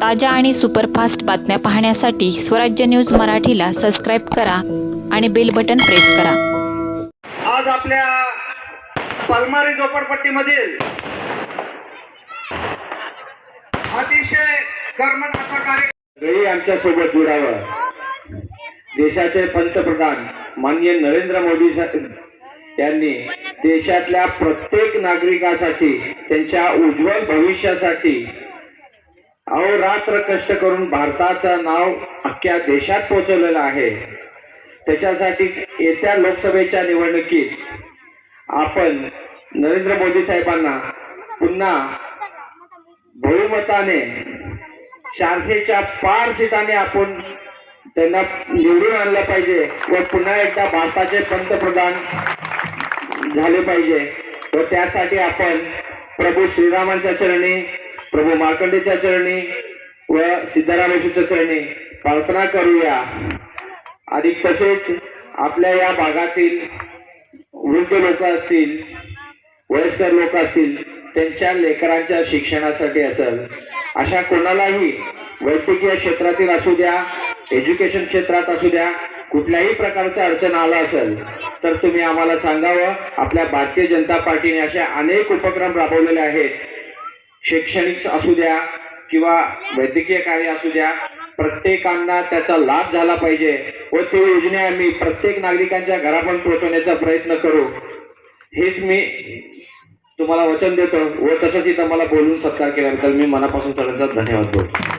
ताज्या आणि सुपरफास्ट बातम्या पाहण्यासाठी स्वराज्य न्यूज मराठीला सबस्क्राईब करा आणि बेल बटन प्रेस करा. आज आपल्या पलमारी झोपडपट्टीमधील अतिशय कर्मठ असा आमच्यासोबत जुडावं. देशाचे पंतप्रधान माननीय नरेंद्र मोदी यांनी देशातल्या प्रत्येक नागरिकासाठी त्यांच्या उज्ज्वल भविष्यासाठी अहोरात्र कष्ट करून भारताचं नाव अख्ख्या देशात पोहोचवलेलं आहे. त्याच्यासाठी येत्या लोकसभेच्या निवडणुकीत आपण नरेंद्र मोदी साहेबांना पुन्हा बहुमताने चारशेच्या पार सीटाने आपण त्यांना निवडून आणलं पाहिजे व पुन्हा एकदा भारताचे पंतप्रधान झाले पाहिजे. व त्यासाठी आपण प्रभू श्रीरामांच्या चरणी प्रभू मार्कंडेच्या चरणी व सिद्धरामेश्वरच्या चरणी प्रार्थना करूया. आणि तसेच आपल्या या भागातील वृद्ध लोक असतील वयस्कर लोक असतील त्यांच्या लेकरांच्या शिक्षणासाठी असेल. अशा कोणालाही वैद्यकीय क्षेत्रातील असू द्या एज्युकेशन क्षेत्रात असू द्या कुठल्याही प्रकारचा अडचण आला असेल तर तुम्ही आम्हाला सांगावं आपल्या भारतीय जनता पार्टीने असे अनेक उपक्रम राबवलेले आहेत. शैक्षणिक असू द्या किंवा वैद्यकीय कार्य असू द्या प्रत्येकांना त्याचा लाभ झाला पाहिजे व ते योजना आम्ही प्रत्येक नागरिकांच्या घरापर्यंत पोहोचवण्याचा प्रयत्न करू. हेच मी तुम्हाला वचन देतो व तसंच इथं मला बोलून सत्कार केल्याबद्दल मी मनापासून सगळ्यांचा धन्यवाद बोलतो.